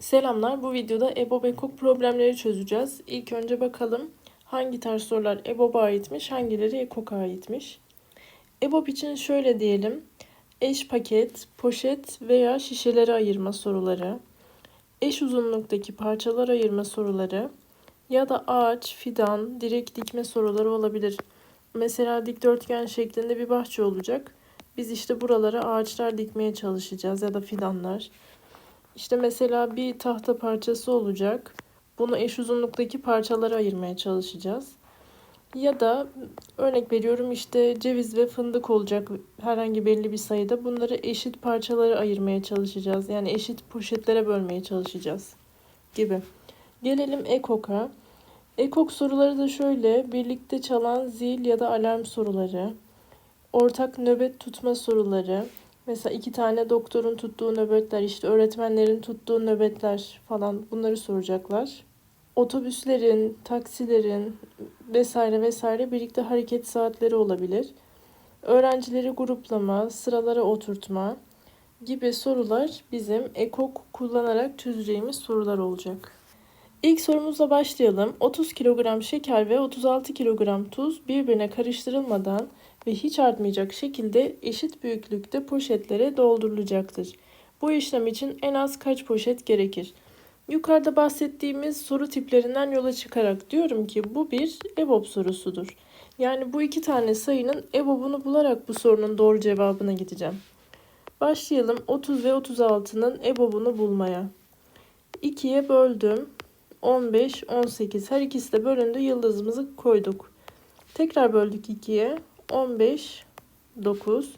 Selamlar. Bu videoda EBOB ekok problemleri çözeceğiz. İlk önce bakalım hangi tarz sorular EBOB'a aitmiş, hangileri ekok'a aitmiş. EBOB için şöyle diyelim. Eş paket, poşet veya şişeleri ayırma soruları, eş uzunluktaki parçalar ayırma soruları ya da ağaç, fidan, direk dikme soruları olabilir. Mesela dikdörtgen şeklinde bir bahçe olacak. Biz işte buralara ağaçlar dikmeye çalışacağız ya da fidanlar. İşte mesela bir tahta parçası olacak. Bunu eş uzunluktaki parçalara ayırmaya çalışacağız. Ya da örnek veriyorum işte ceviz ve fındık olacak herhangi belli bir sayıda. Bunları eşit parçalara ayırmaya çalışacağız. Yani eşit poşetlere bölmeye çalışacağız gibi. Gelelim ekok'a. Ekok soruları da şöyle. Birlikte çalan zil ya da alarm soruları. Ortak nöbet tutma soruları. Mesela iki tane doktorun tuttuğu nöbetler, işte öğretmenlerin tuttuğu nöbetler falan bunları soracaklar. Otobüslerin, taksilerin vesaire vesaire birlikte hareket saatleri olabilir. Öğrencileri gruplama, sıralara oturtma gibi sorular bizim ekok kullanarak çözeceğimiz sorular olacak. İlk sorumuzla başlayalım. 30 kilogram şeker ve 36 kilogram tuz birbirine karıştırılmadan ve hiç artmayacak şekilde eşit büyüklükte poşetlere doldurulacaktır. Bu işlem için en az kaç poşet gerekir? Yukarıda bahsettiğimiz soru tiplerinden yola çıkarak diyorum ki bu bir EBOB sorusudur. Yani bu iki tane sayının EBOB'unu bularak bu sorunun doğru cevabına gideceğim. Başlayalım 30 ve 36'nın EBOB'unu bulmaya. 2'ye böldüm. 15, 18. Her ikisi de bölündü. Yıldızımızı koyduk. Tekrar böldük 2'ye. 15, 9.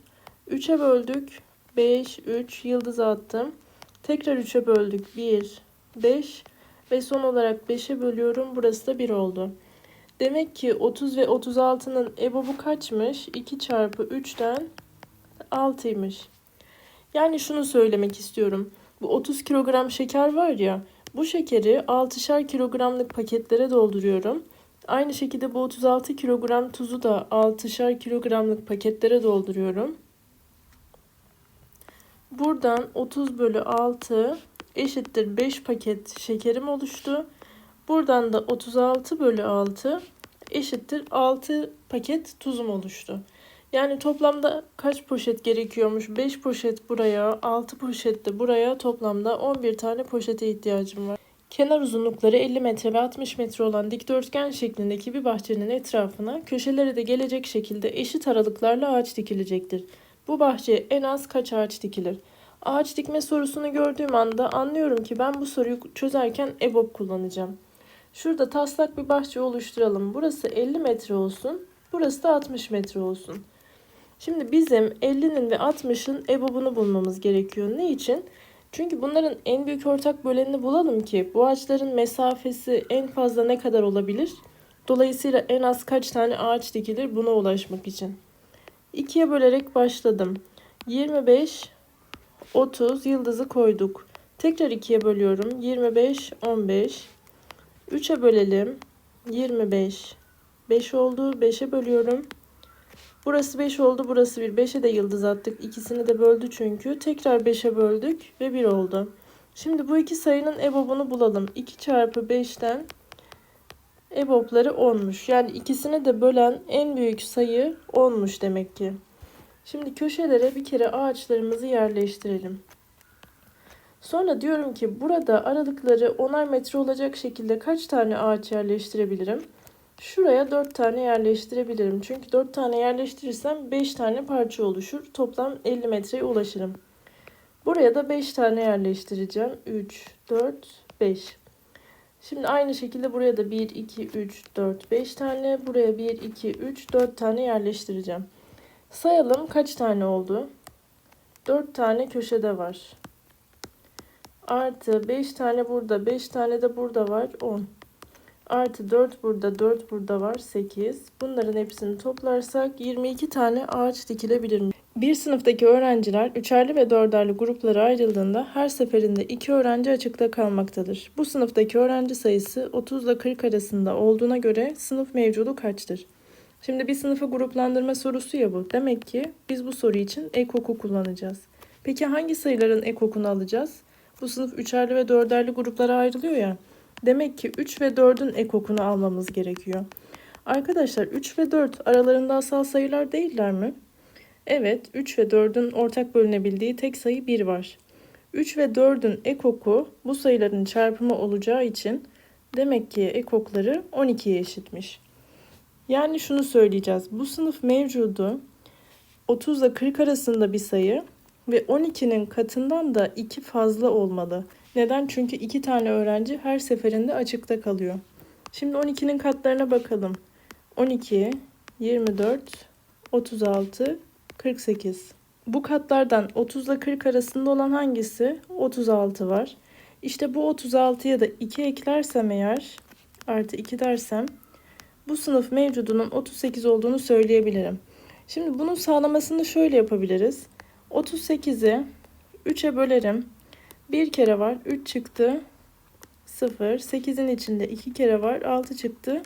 3'e böldük. 5, 3. Yıldız attım. Tekrar 3'e böldük. 1, 5. Ve son olarak 5'e bölüyorum. Burası da 1 oldu. Demek ki 30 ve 36'nın EBOB'u kaçmış? 2 çarpı 3'ten 6'ymış. Yani şunu söylemek istiyorum. Bu 30 kilogram şeker var ya. Bu şekeri 6'şer kilogramlık paketlere dolduruyorum. Aynı şekilde bu 36 kilogram tuzu da 6'şer kilogramlık paketlere dolduruyorum. Buradan 30 bölü 6 eşittir 5 paket şekerim oluştu. Buradan da 36 bölü 6 eşittir 6 paket tuzum oluştu. Yani toplamda kaç poşet gerekiyormuş? 5 poşet buraya, 6 poşet de buraya toplamda 11 tane poşete ihtiyacım var. Kenar uzunlukları 50 metre ve 60 metre olan dikdörtgen şeklindeki bir bahçenin etrafına köşeleri de gelecek şekilde eşit aralıklarla ağaç dikilecektir. Bu bahçeye en az kaç ağaç dikilir? Ağaç dikme sorusunu gördüğüm anda anlıyorum ki ben bu soruyu çözerken EBOB kullanacağım. Şurada taslak bir bahçe oluşturalım. Burası 50 metre olsun. Burası da 60 metre olsun. Şimdi bizim 50'nin ve 60'ın EBOB'unu bulmamız gerekiyor. Ne için? Çünkü bunların en büyük ortak bölenini bulalım ki bu ağaçların mesafesi en fazla ne kadar olabilir? Dolayısıyla en az kaç tane ağaç dikilir buna ulaşmak için. 2'ye bölerek başladım. 25, 30 yıldızı koyduk. Tekrar 2'ye bölüyorum. 25, 15. 3'e bölelim. 25. 5 oldu. 5'e bölüyorum. Burası 5 oldu. Burası 1. 5'e de yıldız attık. İkisini de böldü çünkü. Tekrar 5'e böldük ve 1 oldu. Şimdi bu iki sayının EBOB'unu bulalım. 2 çarpı 5'ten EBOB'ları 10'muş. Yani ikisini de bölen en büyük sayı 10'muş demek ki. Şimdi köşelere bir kere ağaçlarımızı yerleştirelim. Sonra diyorum ki burada aralıkları 10'ar metre olacak şekilde kaç tane ağaç yerleştirebilirim? Şuraya 4 tane yerleştirebilirim. Çünkü 4 tane yerleştirirsem 5 tane parça oluşur. Toplam 50 metreye ulaşırım. Buraya da 5 tane yerleştireceğim. 3, 4, 5. Şimdi aynı şekilde buraya da 1, 2, 3, 4, 5 tane. Buraya 1, 2, 3, 4 tane yerleştireceğim. Sayalım kaç tane oldu? 4 tane köşede var. Artı 5 tane burada, 5 tane de burada var. 10. Artı 4 burada, 4 burada var. 8. Bunların hepsini toplarsak 22 tane ağaç dikilebilir mi? Bir sınıftaki öğrenciler üçerli ve dörderli gruplara ayrıldığında her seferinde iki öğrenci açıkta kalmaktadır. Bu sınıftaki öğrenci sayısı 30 ile 40 arasında olduğuna göre sınıf mevcudu kaçtır? Şimdi bir sınıfı gruplandırma sorusu ya bu. Demek ki biz bu soru için ekoku kullanacağız. Peki hangi sayıların ekokunu alacağız? Bu sınıf üçerli ve dörderli gruplara ayrılıyor ya. Demek ki 3 ve 4'ün ekokunu almamız gerekiyor. Arkadaşlar 3 ve 4 aralarında asal sayılar değiller mi? Evet 3 ve 4'ün ortak bölünebildiği tek sayı 1 var. 3 ve 4'ün ekoku bu sayıların çarpımı olacağı için demek ki ekokları 12'ye eşitmiş. Yani şunu söyleyeceğiz. Bu sınıf mevcudu 30 ile 40 arasında bir sayı ve 12'nin katından da 2 fazla olmalı. Neden? Çünkü 2 tane öğrenci her seferinde açıkta kalıyor. Şimdi 12'nin katlarına bakalım. 12, 24, 36, 48. Bu katlardan 30 ile 40 arasında olan hangisi? 36 var. İşte bu 36'ya da 2 eklersem eğer artı 2 dersem bu sınıf mevcudunun 38 olduğunu söyleyebilirim. Şimdi bunun sağlamasını şöyle yapabiliriz. 38'i 3'e bölerim. Bir kere var 3 çıktı 0. 8'in içinde 2 kere var 6 çıktı.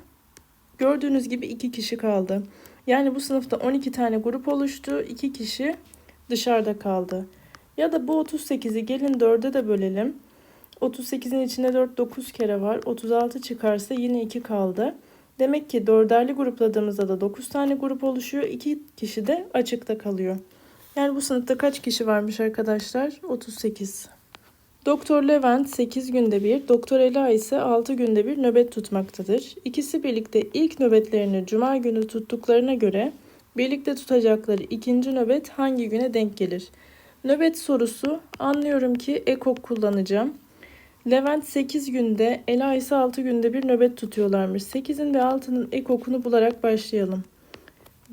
Gördüğünüz gibi 2 kişi kaldı. Yani bu sınıfta 12 tane grup oluştu. 2 kişi dışarıda kaldı. Ya da bu 38'i gelin 4'e de bölelim. 38'in içinde 4 9 kere var. 36 çıkarsa yine 2 kaldı. Demek ki dörderli grupladığımızda da 9 tane grup oluşuyor. 2 kişi de açıkta kalıyor. Yani bu sınıfta kaç kişi varmış arkadaşlar? 38. Doktor Levent 8 günde bir, Doktor Ela ise 6 günde bir nöbet tutmaktadır. İkisi birlikte ilk nöbetlerini cuma günü tuttuklarına göre birlikte tutacakları ikinci nöbet hangi güne denk gelir? Nöbet sorusu anlıyorum ki ekok kullanacağım. Levent 8 günde, Ela ise 6 günde bir nöbet tutuyorlarmış. 8'in ve 6'nın ekokunu bularak başlayalım.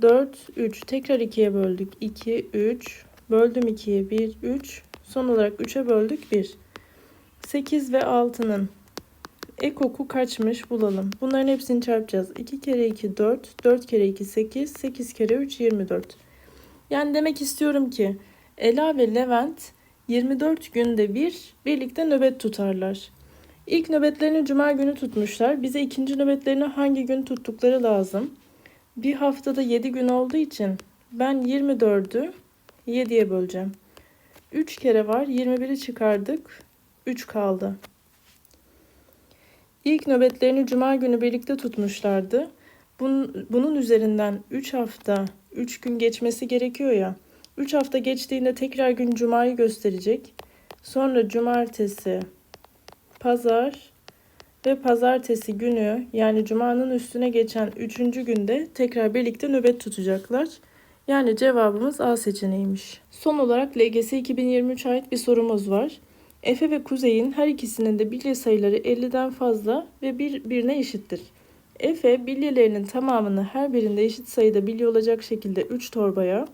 4, 3. Tekrar 2'ye böldük. 2, 3. Böldüm 2'ye 1, 3. Son olarak 3'e böldük 1. 8 ve 6'nın ekoku kaçmış bulalım. Bunların hepsini çarpacağız. 2 kere 2 4, 4 kere 2 8, 8 kere 3 24. Yani demek istiyorum ki Ela ve Levent 24 günde bir birlikte nöbet tutarlar. İlk nöbetlerini cuma günü tutmuşlar. Bize ikinci nöbetlerini hangi gün tuttukları lazım. Bir haftada 7 gün olduğu için ben 24'ü 7'ye böleceğim. 3 kere var. 21'i çıkardık. 3 kaldı. İlk nöbetlerini cuma günü birlikte tutmuşlardı. Bunun, bunun üzerinden 3 hafta, 3 gün geçmesi gerekiyor ya. 3 hafta geçtiğinde tekrar gün cumayı gösterecek. Sonra cumartesi, pazar ve pazartesi günü yani cumanın üstüne geçen 3. günde tekrar birlikte nöbet tutacaklar. Yani cevabımız A seçeneğiymiş. Son olarak LGS 2023 ait bir sorumuz var. Efe ve Kuzey'in her ikisinin de bilye sayıları 50'den fazla ve birbirine eşittir. Efe bilyelerinin tamamını her birinde eşit sayıda bilye olacak şekilde 3 torbaya,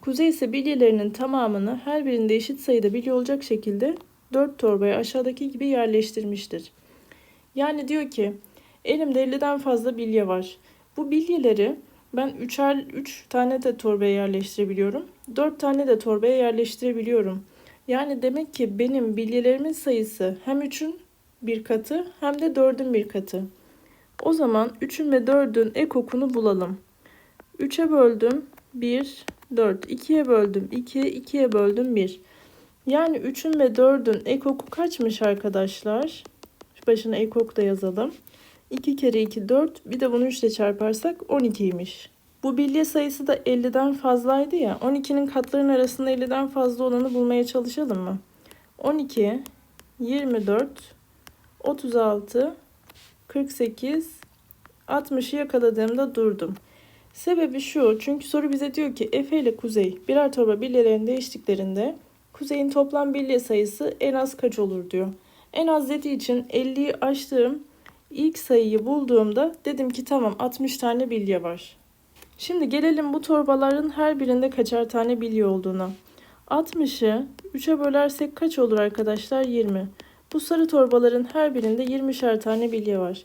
Kuzey ise bilyelerinin tamamını her birinde eşit sayıda bilye olacak şekilde 4 torbaya aşağıdaki gibi yerleştirmiştir. Yani diyor ki elimde 50'den fazla bilye var. Bu bilyeleri ben 3'er 3 tane de torbaya yerleştirebiliyorum. 4 tane de torbaya yerleştirebiliyorum. Yani demek ki benim bilyelerimin sayısı hem 3'ün bir katı hem de 4'ün bir katı. O zaman 3'ün ve 4'ün ekokunu bulalım. 3'e böldüm 1, 4. 2'ye böldüm 2, 2'ye böldüm 1. Yani 3'ün ve 4'ün ekoku kaçmış arkadaşlar? Başına ekok da yazalım. 2 kere 2 4 bir de bunu 3 ile çarparsak 12'ymiş. Bu bilye sayısı da 50'den fazlaydı ya. 12'nin katlarının arasında 50'den fazla olanı bulmaya çalışalım mı? 12, 24, 36, 48, 60'ı yakaladığımda durdum. Sebebi şu çünkü soru bize diyor ki Efe ile Kuzey birer torba bilyelerini değiştiklerinde Kuzey'in toplam bilye sayısı en az kaç olur diyor. En az dediği için 50'yi aştığım ilk sayıyı bulduğumda dedim ki tamam 60 tane bilye var. Şimdi gelelim bu torbaların her birinde kaçar tane bilye olduğuna. 60'ı 3'e bölersek kaç olur arkadaşlar? 20. Bu sarı torbaların her birinde 20'şer tane bilye var.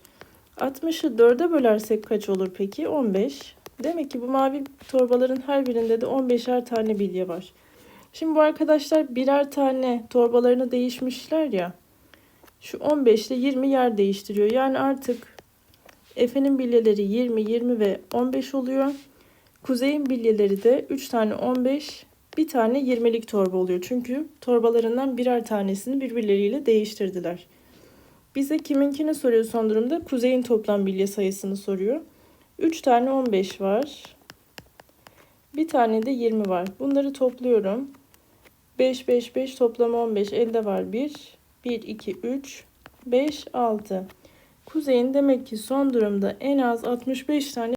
60'ı 4'e bölersek kaç olur peki? 15. Demek ki bu mavi torbaların her birinde de 15'er tane bilye var. Şimdi bu arkadaşlar birer tane torbalarını değişmişler ya. Şu 15 ile 20 yer değiştiriyor. Yani artık Efe'nin bilyeleri 20, 20 ve 15 oluyor. Kuzey'in bilyeleri de 3 tane 15, bir tane 20'lik torba oluyor. Çünkü torbalarından birer tanesini birbirleriyle değiştirdiler. Bize kiminkini soruyor son durumda? Kuzey'in toplam bilye sayısını soruyor. 3 tane 15 var. Bir tane de 20 var. Bunları topluyorum. 5, 5, 5 toplamı 15. Elde var 1. 1, 2, 3, 5, 6. Kuzey'in demek ki son durumda en az 65 tane